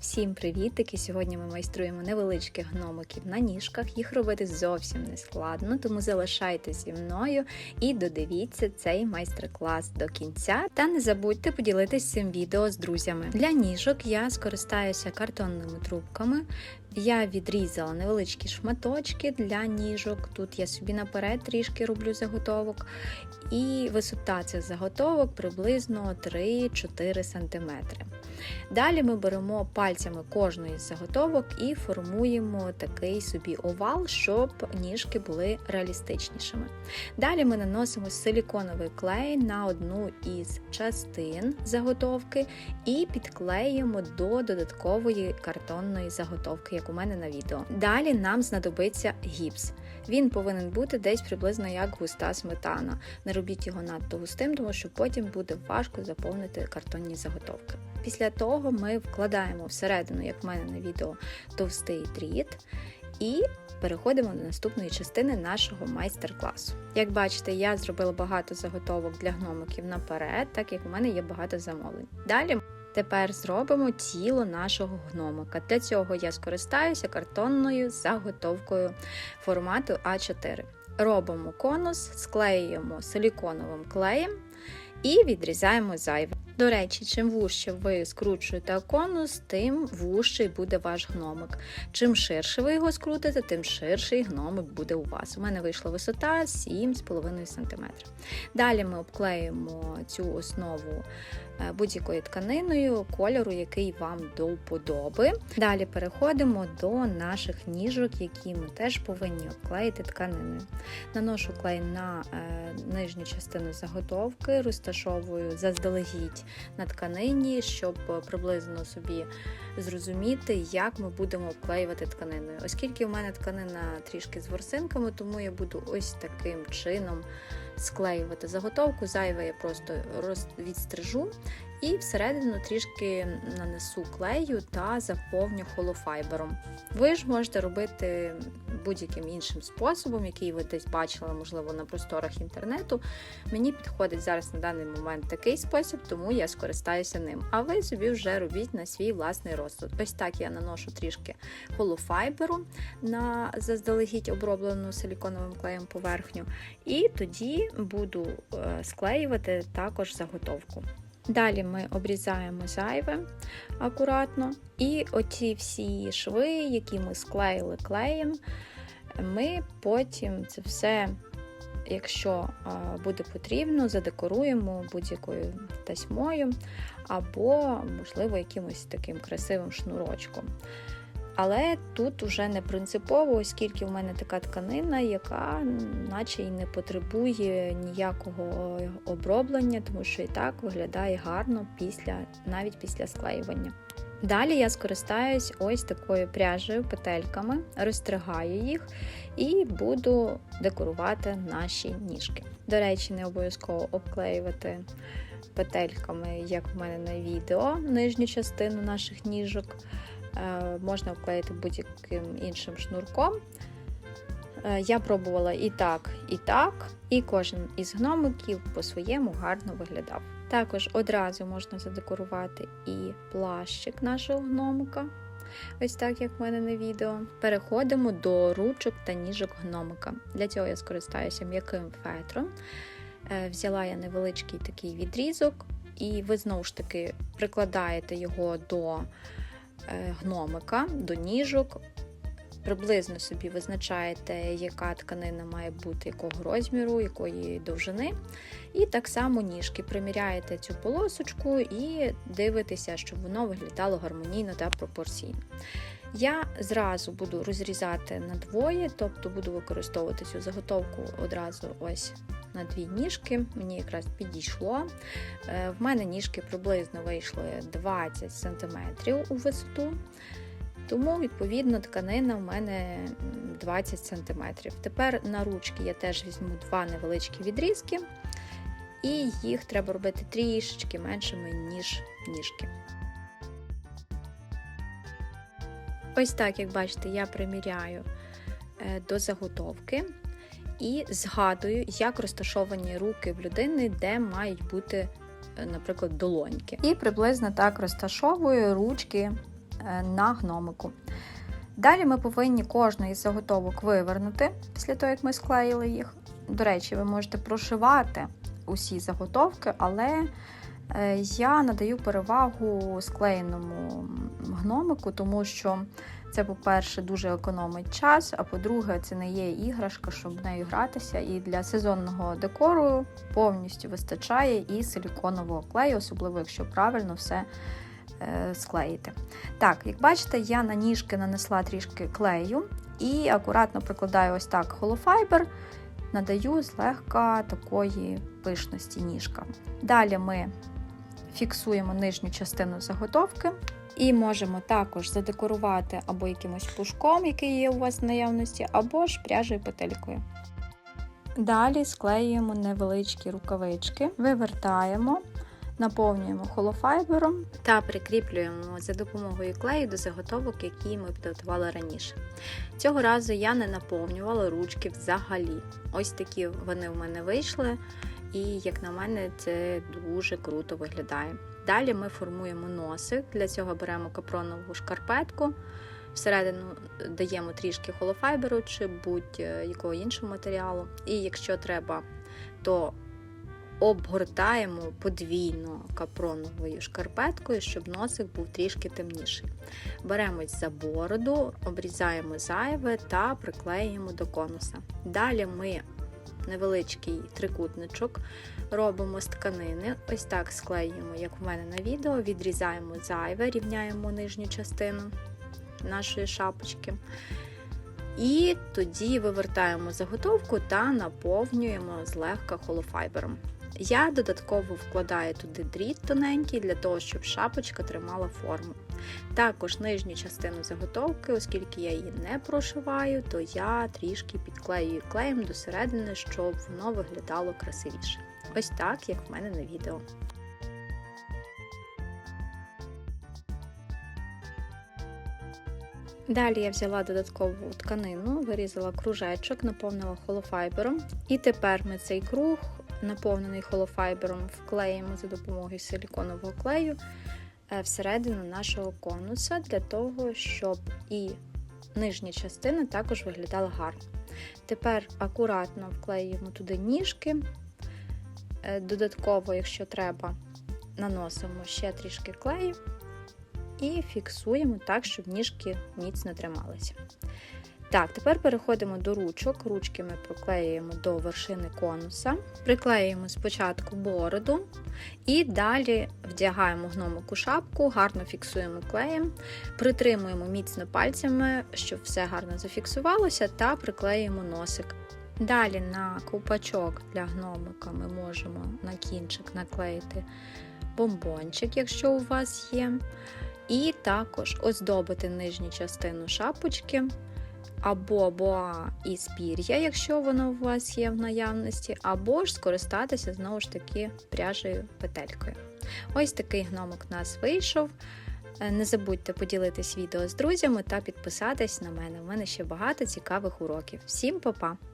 Всім привітики! Сьогодні ми майструємо невеличких гномиків на ніжках. Їх робити зовсім не складно, тому залишайтеся зі мною і додивіться цей майстер-клас до кінця. Та не забудьте поділитися цим відео з друзями. Для ніжок я скористаюся картонними трубками. Я відрізала невеличкі шматочки для ніжок. Тут я собі наперед трішки роблю заготовок. І висота цих заготовок приблизно 3-4 см. Далі ми беремо пальцями кожної з заготовок і формуємо такий собі овал, щоб ніжки були реалістичнішими. Далі ми наносимо силіконовий клей на одну із частин заготовки і підклеїмо до додаткової картонної заготовки, як у мене на відео. Далі нам знадобиться гіпс. Він повинен бути десь приблизно як густа сметана. Не робіть його надто густим, тому що потім буде важко заповнити картонні заготовки. Після того ми вкладаємо всередину, як в мене на відео, товстий дріт і переходимо до наступної частини нашого майстер-класу. Як бачите, я зробила багато заготовок для гномиків наперед, так як у мене є багато замовлень. Далі Тепер зробимо тіло нашого гномика. Для цього я скористаюся картонною заготовкою формату А4. Робимо конус, склеюємо силіконовим клеєм і відрізаємо зайве. До речі, чим вужче ви скручуєте конус, тим вужчий буде ваш гномик. Чим ширше ви його скрутите, тим ширший гномик буде у вас. У мене вийшла висота 7,5 см. Далі ми обклеїмо цю основу будь-якою тканиною кольору, який вам до вподоби. Далі переходимо до наших ніжок, які ми теж повинні обклеїти тканиною. Наношу клей на е, нижню частину заготовки, розташовую заздалегідь на тканині, щоб приблизно собі зрозуміти, як ми будемо обклеювати тканиною. Оскільки в мене тканина трішки з ворсинками, тому я буду ось таким чином склеювати заготовку. Зайве я просто відстрижу і всередину трішки нанесу клею та заповню холофайбером. Ви ж можете робити будь-яким іншим способом, який ви десь бачили, можливо, на просторах інтернету. Мені підходить зараз на даний момент такий спосіб, тому я скористаюся ним. А ви собі вже робіть на свій власний розсуд. Ось так я наношу трішки холофайберу на заздалегідь оброблену силіконовим клеєм поверхню, і тоді буду е, склеювати також заготовку. Далі ми обрізаємо зайве акуратно, і оці всі шви, які ми склеїли клеєм, ми потім це все, якщо буде потрібно, задекоруємо будь-якою тасьмою або, можливо, якимось таким красивим шнурочком. Але тут вже не принципово, оскільки в мене така тканина, яка наче й не потребує ніякого оброблення, тому що і так виглядає гарно після, навіть після склеювання. Далі я скористаюсь ось такою пряжею, петельками, розстригаю їх і буду декорувати наші ніжки. До речі, не обов'язково обклеювати петельками, як в мене на відео, нижню частину наших ніжок. Е, можна вклеїти будь-яким іншим шнурком. Е, я пробувала і так, і так, і кожен із гномиків по-своєму гарно виглядав. Також одразу можна задекорувати і плащик нашого гномика. Ось так, як в мене на відео. Переходимо до ручок та ніжок гномика. Для цього я скористаюся м'яким фетром. Е, взяла я невеличкий такий відрізок, і ви знову ж таки прикладаєте його до гномика до ніжок. Приблизно собі визначаєте, яка тканина має бути, якого розміру, якої довжини. І так само ніжки приміряєте цю полосочку і дивитеся, щоб воно виглядало гармонійно та пропорційно. Я зразу буду розрізати на двоє, тобто буду використовувати цю заготовку одразу ось на дві ніжки. Мені якраз підійшло. Е, в мене ніжки приблизно вийшли 20 см у висоту. Тому, відповідно, тканина в мене 20 см. Тепер на ручки я теж візьму два невеличкі відрізки, і їх треба робити трішечки меншими, ніж ніжки. Ось так, як бачите, я приміряю е, до заготовки і згадую, як розташовані руки в людини, де мають бути, е, наприклад, долоньки. І приблизно так розташовую ручки е, на гномику. Далі ми повинні кожну із заготовок вивернути після того, як ми склеїли їх. До речі, ви можете прошивати усі заготовки, але е, я надаю перевагу склеєному гномику, тому що це, по-перше, дуже економить час, а по-друге, це не є іграшка, щоб в нею гратися. І для сезонного декору повністю вистачає і силіконового клею, особливо якщо правильно все е, склеїти. Так, як бачите, я на ніжки нанесла трішки клею і акуратно прикладаю ось так холофайбер, надаю злегка такої пишності ніжкам. Далі ми фіксуємо нижню частину заготовки. І можемо також задекорувати або якимось пушком, який є у вас в наявності, або ж пряжею петелькою. Далі склеюємо невеличкі рукавички, вивертаємо, наповнюємо холофайбером та прикріплюємо за допомогою клею до заготовок, які ми підготували раніше. Цього разу я не наповнювала ручки взагалі. Ось такі вони в мене вийшли, і, як на мене, це дуже круто виглядає. Далі ми формуємо носик, для цього беремо капронову шкарпетку, всередину даємо трішки холофайберу чи будь-якого іншого матеріалу. І якщо треба, то обгортаємо подвійно капроновою шкарпеткою, щоб носик був трішки темніший. Беремось за бороду, обрізаємо зайве та приклеюємо до конуса. Далі ми невеличкий трикутничок робимо з тканини, ось так склеюємо, як в мене на відео, відрізаємо зайве, рівняємо нижню частину нашої шапочки. І тоді вивертаємо заготовку та наповнюємо злегка холофайбером. Я додатково вкладаю туди дріт тоненький для того, щоб шапочка тримала форму. Також нижню частину заготовки, оскільки я її не прошиваю, то я трішки підклеюю клеєм до середини, щоб воно виглядало красивіше. Ось так, як в мене на відео. Далі я взяла додаткову тканину, вирізала кружечок, наповнила холофайбером. І тепер ми цей круг, наповнений холофайбером, вклеїмо за допомогою силіконового клею всередину нашого конуса, для того, щоб і нижня частина також виглядала гарно. Тепер акуратно вклеюємо туди ніжки. Додатково, якщо треба, наносимо ще трішки клею і фіксуємо так, щоб ніжки міцно трималися. Так, тепер переходимо до ручок. Ручки ми проклеюємо до вершини конуса, приклеюємо спочатку бороду і далі вдягаємо гномику шапку, гарно фіксуємо клеєм, притримуємо міцно пальцями, щоб все гарно зафіксувалося, та приклеюємо носик. Далі на ковпачок для гномика ми можемо на кінчик наклеїти бомбончик, якщо у вас є. І також оздобити нижню частину шапочки, або боа із пір'я, якщо воно у вас є в наявності, або ж скористатися знову ж таки пряжею петелькою. Ось такий гномик у нас вийшов. Не забудьте поділитись відео з друзями та підписатись на мене. У мене ще багато цікавих уроків. Всім па-па!